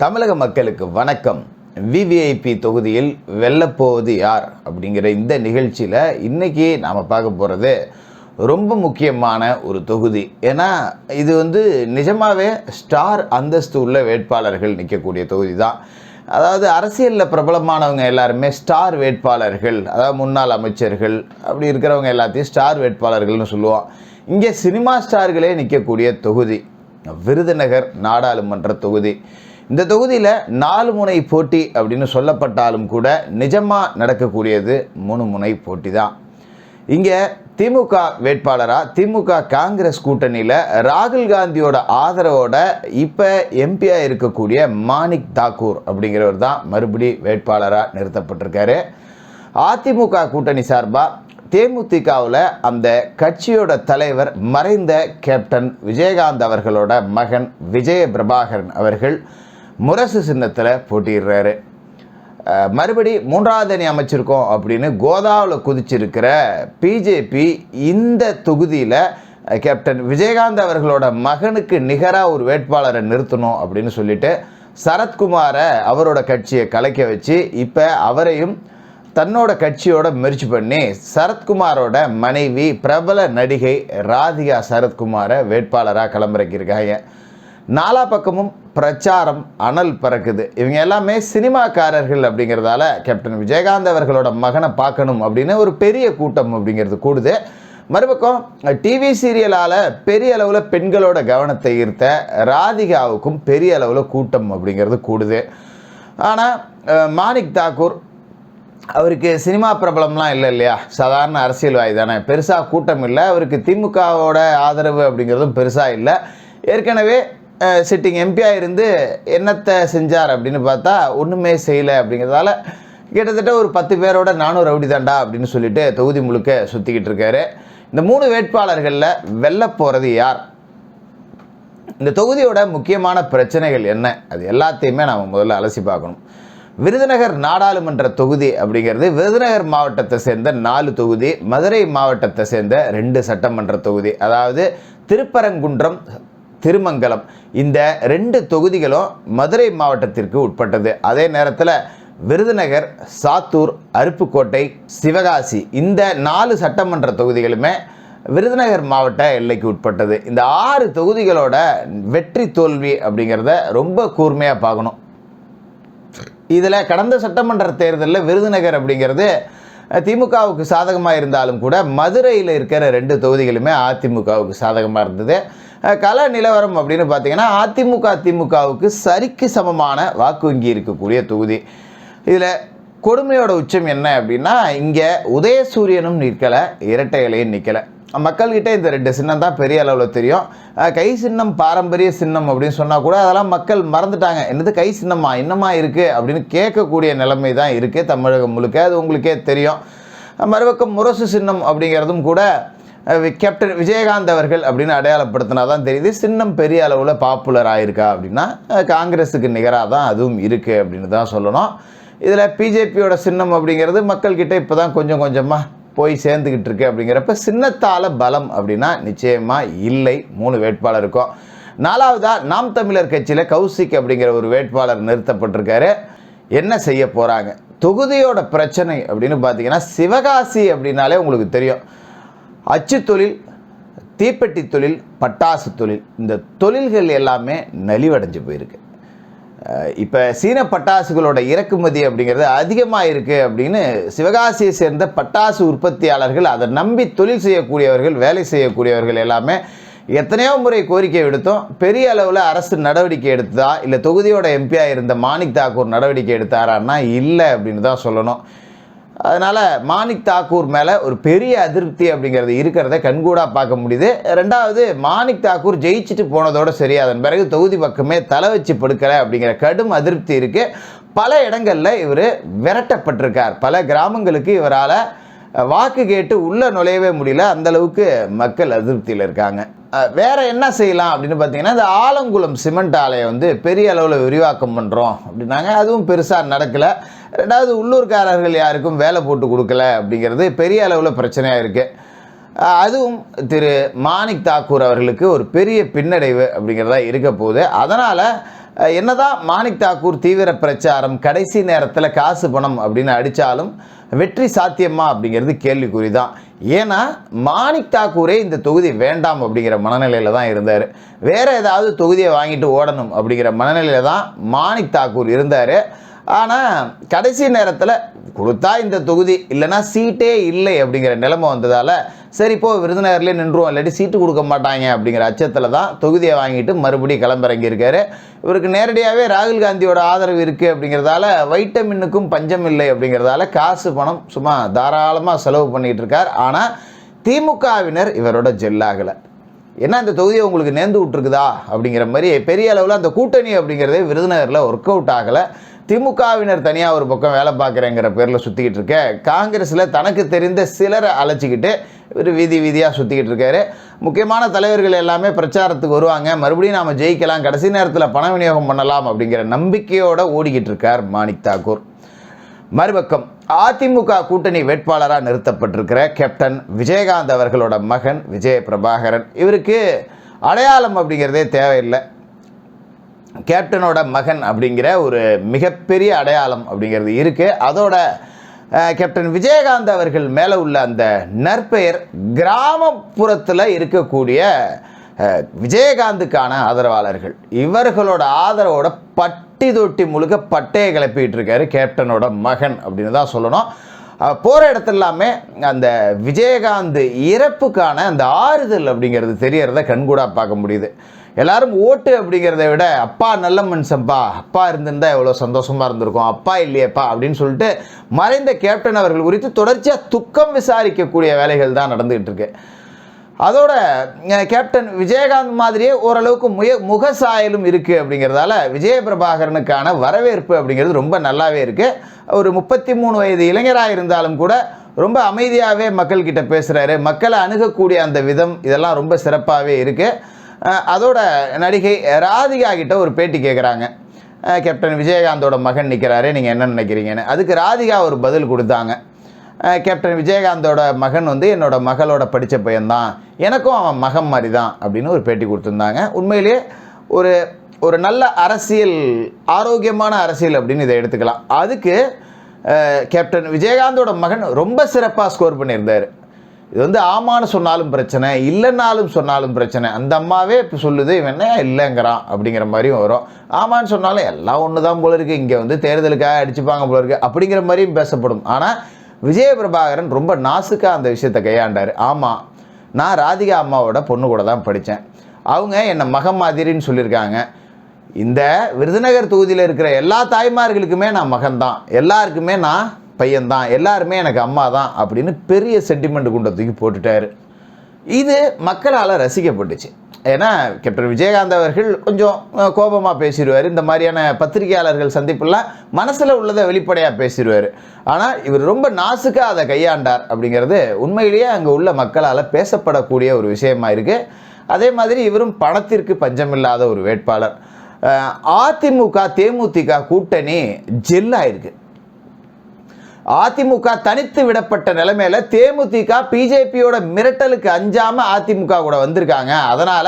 தமிழக மக்களுக்கு வணக்கம். விவிஐபி தொகுதியில் வெல்லப்போவது யார்? அப்படிங்கிற இந்த நிகழ்ச்சியில் இன்றைக்கி நாம் பார்க்க போகிறது ரொம்ப முக்கியமான ஒரு தொகுதி. ஏன்னா இது வந்து நிஜமாகவே ஸ்டார் அந்தஸ்து உள்ள வேட்பாளர்கள் நிற்கக்கூடிய தொகுதி தான் அதாவது அரசியலில் பிரபலமானவங்க எல்லாருமே ஸ்டார் வேட்பாளர்கள் அதாவது முன்னாள் அமைச்சர்கள் அப்படி இருக்கிறவங்க எல்லாத்தையும் ஸ்டார் வேட்பாளர்கள்னு சொல்லுவோம். இங்கே சினிமா ஸ்டார்களே நிற்கக்கூடிய தொகுதி. விருதுநகர் நாடாளுமன்ற தொகுதி. இந்த தொகுதியில் நாலு முனை போட்டி அப்படின்னு சொல்லப்பட்டாலும் கூட நிஜமாக நடக்கக்கூடியது மூணு முனை போட்டி தான். இங்கே திமுக வேட்பாளராக திமுக காங்கிரஸ் கூட்டணியில் ராகுல் காந்தியோட ஆதரவோட இப்போ எம்பியாக இருக்கக்கூடிய மாணிக் தாக்கூர் அப்படிங்கிறவர் தான் மறுபடி வேட்பாளராக நிறுத்தப்பட்டிருக்காரு. அதிமுக கூட்டணி சார்பாக தேமுதிகவில் அந்த கட்சியோட தலைவர் மறைந்த கேப்டன் விஜயகாந்த் அவர்களோட மகன் விஜய பிரபாகரன் அவர்கள் முரசு சின்னத்தில் போட்டிடுறாரு மறுபடி மூன்றாவது அணி அமைச்சிருக்கோம் அப்படின்னு கோதாவில் குதிச்சிருக்கிற பிஜேபி இந்த தொகுதியில் கேப்டன் விஜயகாந்த் அவர்களோட மகனுக்கு நிகராக ஒரு வேட்பாளரை நிறுத்தணும் அப்படின்னு சொல்லிட்டு சரத்குமாரை அவரோட கட்சியை கலைக்க வச்சு இப்போ அவரையும் தன்னோட கட்சியோட முயற்சி பண்ணி சரத்குமாரோட மனைவி பிரபல நடிகை ராதிகா சரத்குமாரை வேட்பாளராக களமிறக்கியிருக்காங்க. நாலா பக்கமும் பிரச்சாரம் அனல் பறக்குது. இவங்க எல்லாமே சினிமாக்காரர்கள் அப்படிங்கிறதால கேப்டன் விஜயகாந்த் அவர்களோட மகனை பார்க்கணும் அப்படின்னு ஒரு பெரிய கூட்டம் அப்படிங்கிறது கூடுது. மறுபக்கம் டிவி சீரியலால் பெரிய அளவில் பெண்களோட கவனத்தை ஈர்த்த ராதிகாவுக்கும் பெரிய அளவில் கூட்டம் அப்படிங்கிறது கூடுது. ஆனால் மாணிக் தாக்கூர் அவருக்கு சினிமா பிரபலம்லாம் இல்லை இல்லையா? சாதாரண அரசியல்வாதி தானே. பெருசாக கூட்டம் இல்லை. அவருக்கு திமுகவோட ஆதரவு அப்படிங்கிறதும் பெருசாக இல்லை. ஏற்கனவே சிட்டிங் எம்பியாக இருந்து என்னத்தை செஞ்சார் அப்படின்னு பார்த்தா ஒன்றுமே செய்யலை அப்படிங்கிறதால கிட்டத்தட்ட ஒரு பத்து பேரோட நானும் ரவுடி தாண்டா அப்படின்னு சொல்லிட்டு தொகுதி முழுக்க சுற்றிக்கிட்டு இருக்காரு. இந்த மூணு வேட்பாளர்களில் வெல்ல போகிறது யார்? இந்த தொகுதியோட முக்கியமான பிரச்சனைகள் என்ன? அது எல்லாத்தையுமே நாம் முதல்ல அலசி பார்க்கணும். விருதுநகர் நாடாளுமன்ற தொகுதி அப்படிங்கிறது விருதுநகர் மாவட்டத்தை சேர்ந்த நாலு தொகுதி மதுரை மாவட்டத்தை சேர்ந்த ரெண்டு சட்டமன்ற தொகுதி. அதாவது திருப்பரங்குன்றம் திருமங்கலம். இந்த ரெண்டு தொகுதிகளும் மதுரை மாவட்டத்திற்கு உட்பட்டது. அதே நேரத்தில் விருதுநகர் சாத்தூர் அருப்புக்கோட்டை சிவகாசி இந்த நாலு சட்டமன்ற தொகுதிகளுமே விருதுநகர் மாவட்ட எல்லைக்கு உட்பட்டது. இந்த ஆறு தொகுதிகளோட வெற்றி தோல்வி அப்படிங்கிறத ரொம்ப கூர்மையாக பார்க்கணும். இதில் கடந்த சட்டமன்ற தேர்தலில் விருதுநகர் அப்படிங்கிறது திமுகவுக்கு சாதகமாக இருந்தாலும் கூட மதுரையில் இருக்கிற ரெண்டு தொகுதிகளுமே அதிமுகவுக்கு சாதகமாக இருந்தது. கள நிலவரம் அப்படின்னு பார்த்தீங்கன்னா அதிமுக திமுகவுக்கு சரிக்கு சமமான வாக்கு வங்கி இருக்கக்கூடிய தொகுதி. இதில் கொடுமையோட உச்சம் என்ன அப்படின்னா இங்கே உதயசூரியனும் நிற்கலை இரட்டை இலையும் நிற்கலை மக்கள்கிட்ட இந்த ரெண்டு சின்னம் தான் பெரிய அளவில் தெரியும். கை சின்னம் பாரம்பரிய சின்னம் அப்படின்னு சொன்னால் கூட அதெல்லாம் மக்கள் மறந்துட்டாங்க. என்னது கை சின்னமா இன்னமா இருக்குது அப்படின்னு கேட்கக்கூடிய நிலைமை தான் இருக்குது தமிழகம் முழுக்க. அது உங்களுக்கே தெரியும். மறுபக்கம் முரசு சின்னம் அப்படிங்கிறதும் கூட கேப்டன் விஜயகாந்த் அவர்கள் அப்படின்னு அடையாளப்படுத்தினா தான் தெரியுது. சின்னம் பெரிய அளவில் பாப்புலர் ஆயிருக்கா அப்படின்னா காங்கிரஸுக்கு நிகராக தான் அதுவும் இருக்குது அப்படின்னு தான் சொல்லணும். இதில் பிஜேபியோட சின்னம் அப்படிங்கிறது மக்கள்கிட்ட இப்போ தான் கொஞ்சம் கொஞ்சமாக போய் சேர்ந்துக்கிட்டு இருக்கு அப்படிங்கிறப்ப சின்னத்தால பலம் அப்படின்னா நிச்சயமாக இல்லை. மூணு வேட்பாளர் இருக்கும். நாலாவதா நாம் தமிழர் கட்சியில் கௌசிக் அப்படிங்கிற ஒரு வேட்பாளர் நிறுத்தப்பட்டிருக்காரு. என்ன செய்ய போகிறாங்க தொகுதியோட பிரச்சனை அப்படின்னு பார்த்தீங்கன்னா சிவகாசி அப்படின்னாலே உங்களுக்கு தெரியும். அச்சு தொழில் தீப்பெட்டி தொழில் பட்டாசு தொழில் இந்த தொழில்கள் எல்லாமே நலிவடைஞ்சு போயிருக்கு. இப்போ சீன பட்டாசுகளோட இறக்குமதி அப்படிங்கிறது அதிகமாக இருக்குது அப்படின்னு சிவகாசியை சேர்ந்த பட்டாசு உற்பத்தியாளர்கள் அதை நம்பி தொழில் செய்யக்கூடியவர்கள் வேலை செய்யக்கூடியவர்கள் எல்லாமே எத்தனையோ முறை கோரிக்கை விடுத்தோம். பெரிய அளவில் அரசு நடவடிக்கை எடுத்ததா? இல்லை தொகுதியோட எம்பியாக இருந்த மாணிக் தாக்கூர் நடவடிக்கை எடுத்தாரான்னா? இல்லை அப்படின்னு தான் சொல்லணும். அதனால் மாணிக் தாக்கூர் மேலே ஒரு பெரிய அதிருப்தி அப்படிங்கிறது இருக்கிறத கண்கூடாக பார்க்க முடியுது. ரெண்டாவது மாணிக் தாக்கூர் ஜெயிச்சுட்டு போனதோட சரி அதன் பிறகு தொகுதி பக்கமே தலை வச்சு படுக்கலை அப்படிங்கிற கடும் அதிருப்தி இருக்குது பல இடங்களில் இவர் விரட்டப்பட்டிருக்கார். பல கிராமங்களுக்கு இவரால் வாக்கு கேட்டு உள்ளே நுழையவே முடியல. அந்தளவுக்கு மக்கள் அதிருப்தியில் இருக்காங்க. வேறு வேற என்ன செய்யலாம் அப்படின்னு பார்த்தீங்கன்னா இந்த ஆலங்குளம் சிமெண்ட் ஆலையை வந்து பெரிய அளவில் விரிவாக்கம் பண்ணுறோம் அப்படின்னாங்க. அதுவும் பெருசாக நடக்கலை. ரெண்டாவது உள்ளூர்காரர்கள் யாருக்கும் வேலை போட்டு கொடுக்கல அப்படிங்கிறது பெரிய அளவில் பிரச்சனையாக இருக்குது அதுவும் திரு மாணிக் தாக்கூர் அவர்களுக்கு ஒரு பெரிய பின்னடைவு அப்படிங்கிறதா இருக்க போகுது. அதனால் என்னதான் மாணிக் தாக்கூர் தீவிர பிரச்சாரம் கடைசி நேரத்தில் காசு பணம் அப்படின்னு அடித்தாலும் வெற்றி சாத்தியமா அப்படிங்கிறது கேள்விக்குறி தான் ஏன்னா மாணிக் தாக்கூரே இந்த தொகுதி வேண்டாம் அப்படிங்கிற மனநிலையில் தான் இருந்தார். வேற ஏதாவது தொகுதியை வாங்கிட்டு ஓடணும் அப்படிங்கிற மனநிலையில் தான் மாணிக் தாக்கூர் இருந்தார். ஆனால் கடைசி நேரத்தில் கொடுத்தா இந்த தொகுதி இல்லைன்னா சீட்டே இல்லை அப்படிங்கிற நிலைமை வந்ததால் சரி இப்போ விருதுநகர்லேயே நின்றுவோம் இல்லாட்டி சீட்டு கொடுக்க மாட்டாங்க அப்படிங்கிற அச்சத்தில் தான் தொகுதியை வாங்கிட்டு மறுபடியும் கிளம்பிறங்கியிருக்காரு. இவருக்கு நேரடியாகவே ராகுல் காந்தியோட ஆதரவு இருக்குது அப்படிங்கிறதால வைட்டமின்னுக்கும் பஞ்சம் இல்லை அப்படிங்கிறதால காசு பணம் சும்மா தாராளமாக செலவு பண்ணிகிட்டு இருக்கார். ஆனால் திமுகவினர் இவரோட ஜெல்லாகலை ஏன்னா இந்த தொகுதியை உங்களுக்கு நேர்ந்து விட்டுருக்குதா அப்படிங்கிற மாதிரி பெரிய அளவில் அந்த கூட்டணி அப்படிங்கிறதே விருதுநகரில் ஒர்க் அவுட் ஆகலை. திமுகவினர் தனியாக ஒரு பக்கம் வேலை பார்க்குறேங்கிற பேரில் சுற்றிக்கிட்டு இருக்க. காங்கிரஸில் தனக்கு தெரிந்த சிலரை அழைச்சிக்கிட்டு இவர் வீதி வீதியாக சுற்றிக்கிட்டு இருக்காரு. முக்கியமான தலைவர்கள் எல்லாமே பிரச்சாரத்துக்கு வருவாங்க. மறுபடியும் நாம் ஜெயிக்கலாம். கடைசி நேரத்தில் பண விநியோகம் பண்ணலாம் அப்படிங்கிற நம்பிக்கையோடு ஓடிக்கிட்டு இருக்கார் மாணிக் தாக்கூர். மறுபக்கம் அதிமுக கூட்டணி வேட்பாளராக நிறுத்தப்பட்டிருக்கிற கேப்டன் விஜயகாந்த் அவர்களோட மகன் விஜய பிரபாகரன் இவருக்கு அடையாளம் அப்படிங்கிறதே தேவையில்லை. கேப்டனோட மகன் அப்படிங்கிற ஒரு மிகப்பெரிய அடையாளம் அப்படிங்கிறது இருக்குது அதோட கேப்டன் விஜயகாந்த் அவர்கள் மேலே உள்ள அந்த நற்பெயர் கிராமப்புறத்தில் இருக்கக்கூடிய விஜயகாந்துக்கான ஆதரவாளர்கள். இவர்களோட ஆதரவோட பட்டி தொட்டி முழுக்க பட்டையை கிளப்பிட்டு இருக்காரு கேப்டனோட மகன் அப்படின்னு தான் சொல்லணும். போகிற இடத்துல எல்லாமே அந்த விஜயகாந்த் இறப்புக்கான அந்த ஆறுதல் அப்படிங்கிறது தெரியறத கண்கூடாக பார்க்க முடியுது. எல்லாரும் ஓட்டு அப்படிங்கிறத விட அப்பா நல்ல மனுஷன்ப்பா அப்பா இருந்திருந்தா எவ்வளோ சந்தோஷமா இருந்திருக்கும். அப்பா இல்லையேப்பா. அப்படின்னு சொல்லிட்டு மறைந்த கேப்டன் அவர்கள் குறித்து தொடர்ச்சியாக துக்கம் விசாரிக்கக்கூடிய வேலைகள் தான் நடந்துகிட்டு இருக்கு. அதோட கேப்டன் விஜயகாந்த் மாதிரியே ஓரளவுக்கு முய முகசாயலும் இருக்குது அப்படிங்கிறதால விஜய பிரபாகரனுக்கான வரவேற்பு அப்படிங்கிறது ரொம்ப நல்லாவே இருக்குது ஒரு முப்பத்தி மூணு வயது இளைஞராக இருந்தாலும் கூட ரொம்ப அமைதியாகவே மக்கள்கிட்ட பேசுகிறாரு மக்களை அணுகக்கூடிய அந்த விதம் இதெல்லாம் ரொம்ப சிறப்பாகவே இருக்குது அதோட நடிகை ராதிகா கிட்ட ஒரு பேட்டி கேட்குறாங்க கேப்டன் விஜயகாந்தோட மகன் நிற்கிறாரு நீங்கள் என்ன நினைக்கிறீங்கன்னு. அதுக்கு ராதிகா ஒரு பதில் கொடுத்தாங்க. கேப்டன் விஜயகாந்தோட மகன் வந்து என்னோட மகளோட படித்த பையன்தான். எனக்கும் அவன் மகன் மாதிரி தான் அப்படின்னு ஒரு பேட்டி கொடுத்துருந்தாங்க. உண்மையிலேயே ஒரு ஒரு நல்ல அரசியல் ஆரோக்கியமான அரசியல் அப்படின்னு இதை எடுத்துக்கலாம். அதுக்கு கேப்டன் விஜயகாந்தோட மகன் ரொம்ப சிறப்பாக ஸ்கோர் பண்ணியிருந்தார். இது வந்து ஆமான்னு சொன்னாலும் பிரச்சனை இல்லைன்னாலும் சொன்னாலும் பிரச்சனை. அந்த அம்மாவே இப்போ சொல்லுது இவன் என்ன இல்லைங்கிறான் அப்படிங்கிற மாதிரியும் வரும். ஆமான்னு சொன்னாலும் எல்லாம் ஒன்று தான் போல இருக்குது இங்கே வந்து தேர்தலுக்காக அடிச்சுப்பாங்க போல இருக்குது அப்படிங்கிற மாதிரியும் பேசப்படும். ஆனால் விஜய பிரபாகரன் ரொம்ப நாசுக்காக அந்த விஷயத்தை கையாண்டார். ஆமாம் நான் ராதிகா அம்மாவோட பொண்ணு கூட தான் படித்தேன். அவங்க என்னை மகம் மாதிரின்னு சொல்லியிருக்காங்க. இந்த விருதுநகர் தொகுதியில் இருக்கிற எல்லா தாய்மார்களுக்குமே நான் மகன்தான். எல்லாருக்குமே நான் பையன்தான் எல்லாருமே எனக்கு அம்மா தான் அப்படின்னு பெரிய சென்டிமெண்ட் குண்டை தூக்கி போட்டுட்டார். இது மக்களால் ரசிக்கப்பட்டுச்சு. ஏன்னா கேப்டன் விஜயகாந்த் அவர்கள் கொஞ்சம் கோபமாக பேசிடுவார். இந்த மாதிரியான பத்திரிகையாளர்கள் சந்திப்புலாம் மனசில் உள்ளதை வெளிப்படையாக பேசிடுவார். ஆனால் இவர் ரொம்ப நாசுக்காக அதை கையாண்டார் அப்படிங்கிறது உண்மையிலேயே அங்கே உள்ள மக்களால் பேசப்படக்கூடிய ஒரு விஷயமா இருக்குது அதே மாதிரி இவரும் பணத்திற்கு பஞ்சமில்லாத ஒரு வேட்பாளர். அதிமுக தேமுதிக கூட்டணி ஜெல்லாயிருக்கு அதிமுக தனித்து விடப்பட்ட நிலைமையில தேமுதிக பிஜேபியோட மிரட்டலுக்கு அஞ்சாம அதிமுக கூட வந்திருக்காங்க. அதனால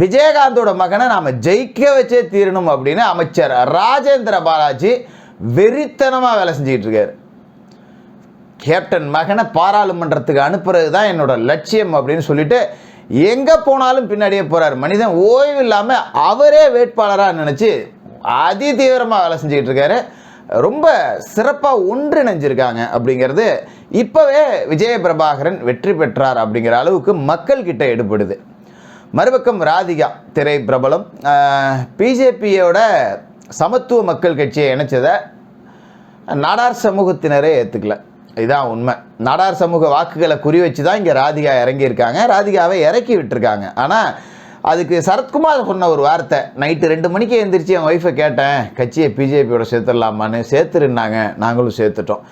விஜயகாந்தோட மகனை நாம ஜெயிக்க வச்சே தீரணும் அப்படின்னு அமைச்சர் ராஜேந்திர பாலாஜி வெறித்தனமா வேலை செஞ்சுக்கிட்டு இருக்காரு. கேப்டன் மகனை பாராளுமன்றத்துக்கு அனுப்புறது தான் என்னோட லட்சியம் அப்படின்னு சொல்லிட்டு எங்கே போனாலும் பின்னாடியே போகிறார் மனிதன் ஓய்வு இல்லாமல் அவரே வேட்பாளராக நினச்சி அதி தீவிரமாக வேலை செஞ்சுக்கிட்டு இருக்காரு. ரொம்ப சிறப்பாக ஒன்றிணைஞ்சிருக்காங்க அப்படிங்கிறது இப்போவே விஜய பிரபாகரன் வெற்றி பெற்றார் அப்படிங்கிற அளவுக்கு மக்கள்கிட்ட எடுபடுது. மறுபக்கம் ராதிகா திரை பிரபலம். பிஜேபியோட சமத்துவ மக்கள் கட்சியை இணைச்சதை நாடார் சமூகத்தினரே ஏற்றுக்கல இதுதான் உண்மை. நாடார் சமூக வாக்குகளை குறி வச்சு தான் இங்கே ராதிகா இறங்கியிருக்காங்க. ராதிகாவை இறக்கி விட்டுருக்காங்க. ஆனால் அதுக்கு சரத்குமார் சொன்ன ஒரு வார்த்தை. நைட்டு ரெண்டு மணிக்கு எழுந்திரிச்சு என் ஒய்ஃபை கேட்டேன். கட்சியை பிஜேபியோட சேர்த்துடலாமான்னு. சேர்த்துருந்தாங்க. நாங்களும் சேர்த்துட்டோம்.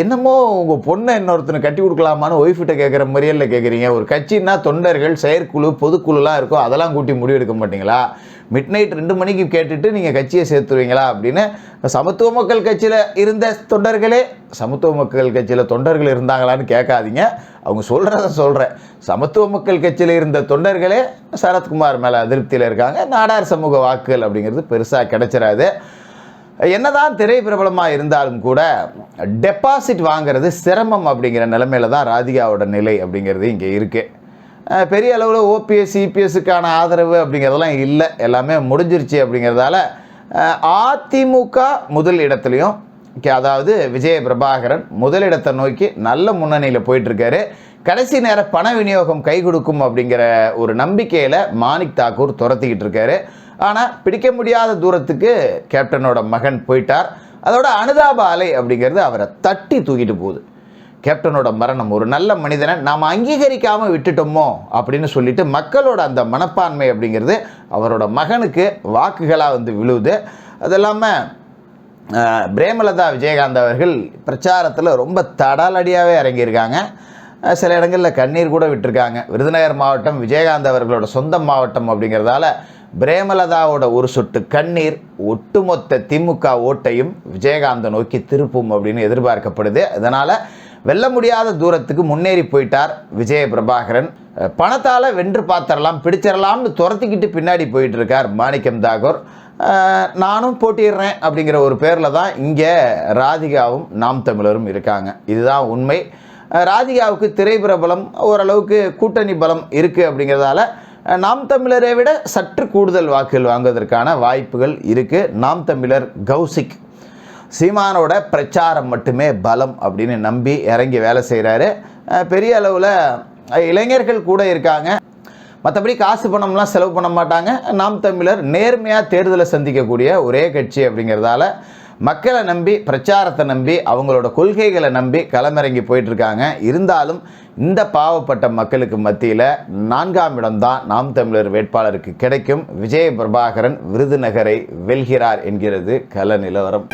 என்னமோ உங்கள் பொண்ணை இன்னொருத்தனை கட்டி கொடுக்கலாமான்னு ஒய்ஃபிட்ட கேட்குற முறையில் கேட்குறீங்க ஒரு கட்சின்னா தொண்டர்கள் செயற்குழு பொதுக்குழுலாம் இருக்கும். அதெல்லாம் கூட்டி முடிவெடுக்க மாட்டீங்களா? மிட் நைட் ரெண்டு மணிக்கு கேட்டுட்டு நீங்கள் கட்சியை சேர்த்துருவீங்களா அப்படின்னு சமத்துவ மக்கள் கட்சியில் இருந்த தொண்டர்களே சமத்துவ மக்கள் கட்சியில் தொண்டர்கள் இருந்தாங்களான்னு கேட்காதீங்க. அவங்க சொல்கிறத சொல்கிறேன் சமத்துவ மக்கள் கட்சியில் இருந்த தொண்டர்களே சரத்குமார் மேலே அதிருப்தியில் இருக்காங்க. நாடார் சமூக வாக்குகள் அப்படிங்கிறது பெருசாக கிடைச்சிடாது என்னதான் திரை பிரபலமாக இருந்தாலும் கூட டெபாசிட் வாங்குறது சிரமம் அப்படிங்கிற நிலைமையில தான் ராதிகாவோட நிலை அப்படிங்கிறது இங்கே இருக்குது பெரிய அளவில் ஓபிஎஸ் இபிஎஸ்க்கான ஆதரவு அப்படிங்கிறதெல்லாம் இல்லை. எல்லாமே முடிஞ்சிருச்சு அப்படிங்கிறதால அதிமுக முதல் இடத்துலையும் அதாவது விஜய பிரபாகரன் முதலிடத்தை நோக்கி நல்ல முன்னணியில் போயிட்டுருக்காரு. கடைசி நேர பண விநியோகம் கை கொடுக்கும் அப்படிங்கிற ஒரு நம்பிக்கையில் மாணிக் தாக்கூர் துரத்திக்கிட்டு இருக்காரு ஆனால் பிடிக்க முடியாத தூரத்துக்கு கேப்டனோட மகன் போயிட்டார். அதோட அனுதாப அலை அப்படிங்கிறது அவரை தட்டி தூக்கிட்டு போகுது. கேப்டனோட மரணம் ஒரு நல்ல மனிதனை நாம் அங்கீகரிக்காமல் விட்டுட்டோமோ அப்படின்னு சொல்லிட்டு மக்களோட அந்த மனப்பான்மை அப்படிங்கிறது அவரோட மகனுக்கு வாக்குகளாக வந்து விழுவுது அது இல்லாமல் பிரேமலதா விஜயகாந்த் அவர்கள் பிரச்சாரத்தில் ரொம்ப தடாலடியாகவே இறங்கியிருக்காங்க. சில இடங்களில் கண்ணீர் கூட விட்டுருக்காங்க. விருதுநகர் மாவட்டம் விஜயகாந்த் அவர்களோட சொந்த மாவட்டம் அப்படிங்கிறதால பிரேமலதாவோட ஒரு சொட்டு கண்ணீர் ஒட்டுமொத்த திமுக ஓட்டையும் விஜயகாந்தை நோக்கி திருப்பும் அப்படின்னு எதிர்பார்க்கப்படுது. அதனால் வெல்ல முடியாத தூரத்துக்கு முன்னேறி போயிட்டார் விஜய பிரபாகரன் பணத்தால் வென்று பார்த்தரலாம் பிடிச்சிடலாம்னு துரத்திக்கிட்டு பின்னாடி போயிட்டு இருக்கார் மாணிக்கம் தாகூர். நானும் போட்டிடுறேன் அப்படிங்கிற ஒரு பேரில் தான் இங்கே ராதிகாவும் நாம் தமிழரும் இருக்காங்க. இதுதான் உண்மை. ராதிகாவுக்கு திரை பிரபலம் ஓரளவுக்கு கூட்டணி பலம் இருக்குது அப்படிங்கிறதால நாம் தமிழரை விட சற்று கூடுதல் வாக்குகள் வாங்குவதற்கான வாய்ப்புகள் இருக்குது நாம் தமிழர் கௌசிக் சீமானோட பிரச்சாரம் மட்டுமே பலம் அப்படின்னு நம்பி இறங்கி வேலை செய்கிறாரு பெரிய அளவில் இளைஞர்கள் கூட இருக்காங்க. மற்றபடி காசு பணம்லாம் செலவு பண்ண மாட்டாங்க. நாம் தமிழர் நேர்மையாக தேர்தலை சந்திக்கக்கூடிய ஒரே கட்சி அப்படிங்கிறதால மக்களை நம்பி பிரச்சாரத்தை நம்பி அவங்களோட கொள்கைகளை நம்பி களமிறங்கி போயிட்டுருக்காங்க. இருந்தாலும் இந்த பாவப்பட்ட மக்களுக்கு மத்தியில் நான்காம் இடம்தான் நாம் தமிழர் வேட்பாளருக்கு கிடைக்கும். விஜய பிரபாகரன் விருதுநகரை வெல்கிறார் என்கிறது கள நிலவரம்.